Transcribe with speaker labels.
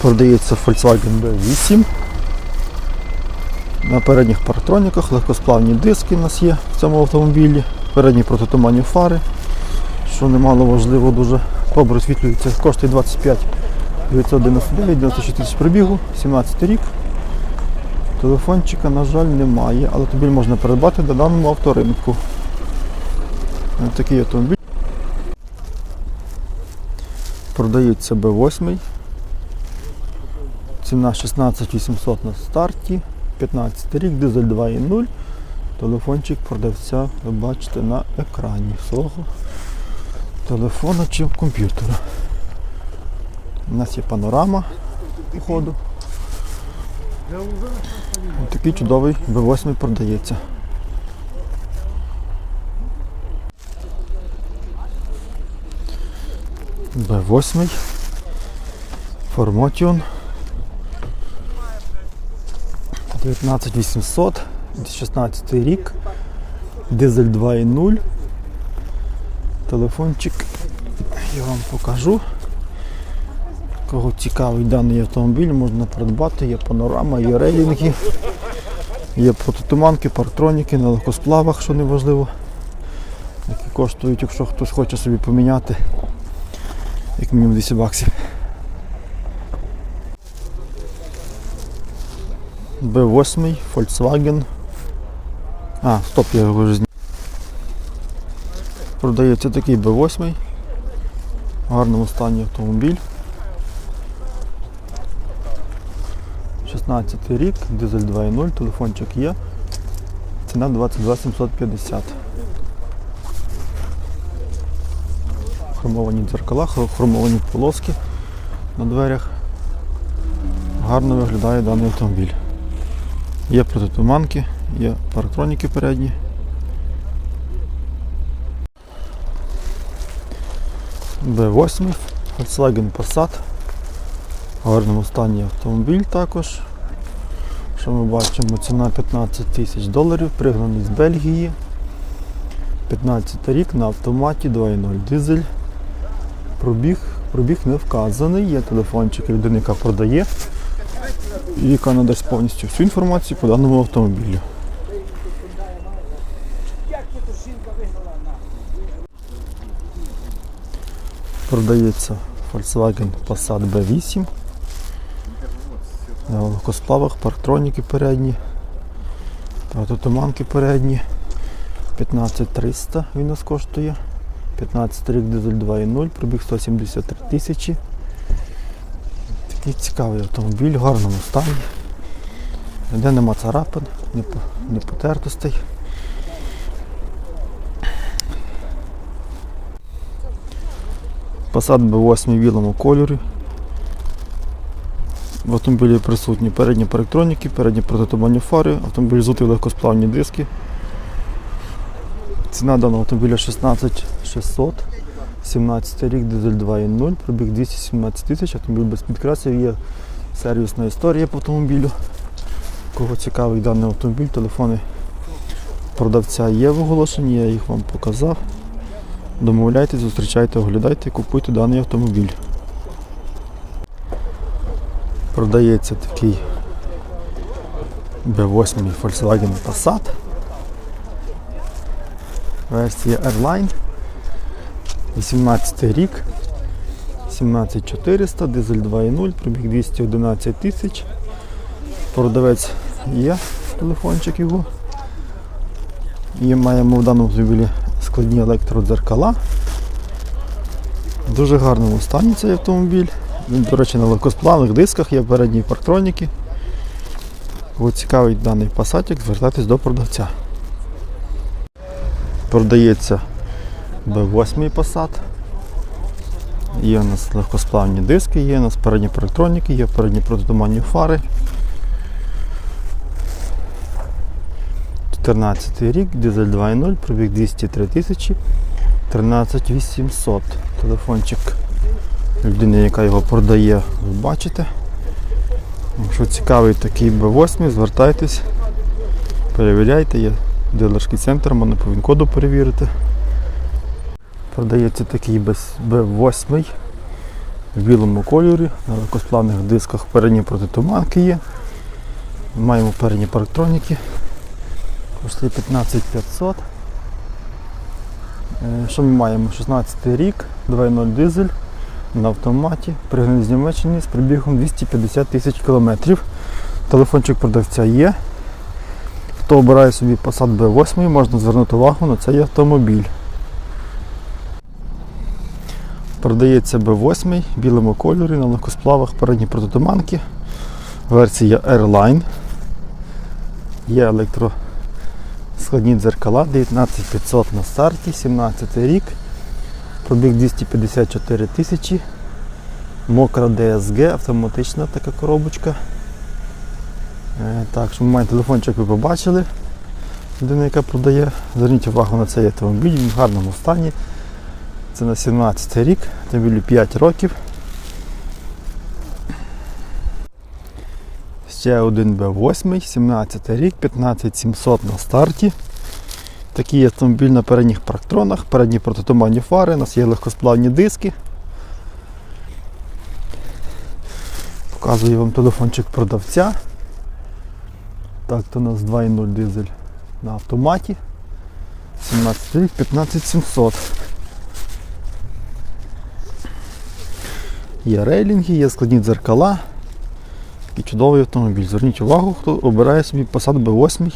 Speaker 1: Продається Volkswagen B8. На передніх парктроніках легкосплавні диски у нас є в цьому автомобілі, передні протитуманні фари, що немало важливо, дуже добре освітлюється. Коштує 25 999, 96 тисяч пробігу, 17 рік. Телефончика, на жаль, немає, але автомобіль можна придбати на даному авторинку. Такий автомобіль. Продається B8. Ціна 16 800 на старті. 15 рік, дизель 2.0. Телефончик продавця ви бачите на екрані свого телефона чи комп'ютера. У нас є панорама походу. Ось Такий чудовий B8 продається. B8 Форматіон 19800 16 рік дизель 2.0 телефончик я вам покажу. Кого цікавий даний автомобіль можна придбати є панорама, є рейлінги є протитуманки, парктроніки на легкосплавах, що не важливо які коштують, якщо хтось хоче собі поміняти як мінімум 200 баксів B8 Volkswagen. А, стоп, я його вже зняв. Продається такий B8. В гарному стані автомобіль. 16 рік, дизель 2.0, телефончик є. Ціна 22 750. Хромовані дзеркала, хромовані полоски на дверях. Гарно виглядає даний автомобіль. Є протитуманки, є парктроніки передні. B8, Volkswagen Passat. В гарному стані автомобіль також. Що ми бачимо, ціна 15 тисяч доларів, пригнаний з Бельгії. 15 рік на автоматі 2.0 дизель. Пробіг, пробіг не вказаний, є телефончик людини, яка продає яка надасть повністю всю інформацію по даному автомобілю. Продається Volkswagen Passat B8. На легкосплавах, парктроніки передні, прототуманки передні. 15300 він нас коштує. 15 рік дизель 2.0, пробіг 173 тисячі. Такий цікавий автомобіль, в гарному стані. Де нема царапин, не, по- не потертостей. Посад B8 в білому кольорі. В автомобілі присутні передні парктроніки, передні протитуманні фари, автомобіль зутий легкосплавні диски. Ціна даного автомобіля 16600. 17 рік, дизель 2.0, пробіг 217 тисяч, автомобіль без підкрасів, є сервісна історія по автомобілю. Кого цікавий даний автомобіль, телефони продавця є в оголошенні, я їх вам показав. Домовляйтесь, зустрічайте, оглядайте, купуйте даний автомобіль. Продається такий B8 Volkswagen Passat. Версія Airline. 18 рік. 17400, дизель 2.0, пробіг 211 тисяч. Продавець є, телефончик його. І маємо в даному автомобілі складні електродзеркала. Дуже гарному стані цей автомобіль. Він, до речі, на легкосплавних дисках є передні парктроніки. Кого цікавий даний пасатик, звертайтесь до продавця. Продається B8 Passat. Є у нас легкосплавні диски, є у нас передні парктроніки, є передні протитуманні фари. 14 рік, дизель 2.0, пробіг 203 тисячі, 13 800. Телефончик людини, яка його продає, ви бачите. Якщо цікавий такий B8, звертайтесь, перевіряйте, є дилерський центр, можна по він-коду перевірити. Продається такий без B8 в білому кольорі, на легкосплавних дисках передні протитуманки є. Маємо передні парктроніки. Коштує 15500. Е, Що ми маємо? 16 рік, 2.0 дизель на автоматі, пригнаний з Німеччини з пробігом 250 тисяч кілометрів. Телефончик продавця є. Хто обирає собі Passat B8, можна звернути увагу на цей автомобіль. Продається B8 в білому кольорі на легкосплавах передні протитуманки. Версія Airline. Є електроскладні дзеркала 19500 на старті, 17 рік. Пробіг 254 тисячі. Мокра DSG, автоматична така коробочка. Е, Так, що маємо телефончик, ви побачили. Людина, яка продає. Зверніть увагу на цей автомобіль, він в гарному стані. Це на 17 рік, автомобілю 5 років. Ще один B8, 17 рік, 15700 на старті. Такий автомобіль на передніх парктронах, передні протитуманні фари, у нас є легкосплавні диски. Показую вам телефончик продавця. Так, то у нас 2.0 дизель на автоматі. 17 рік, 15700. Є рейлінги, є складні дзеркала. Такий чудовий автомобіль. Зверніть увагу, хто обирає собі Passat B8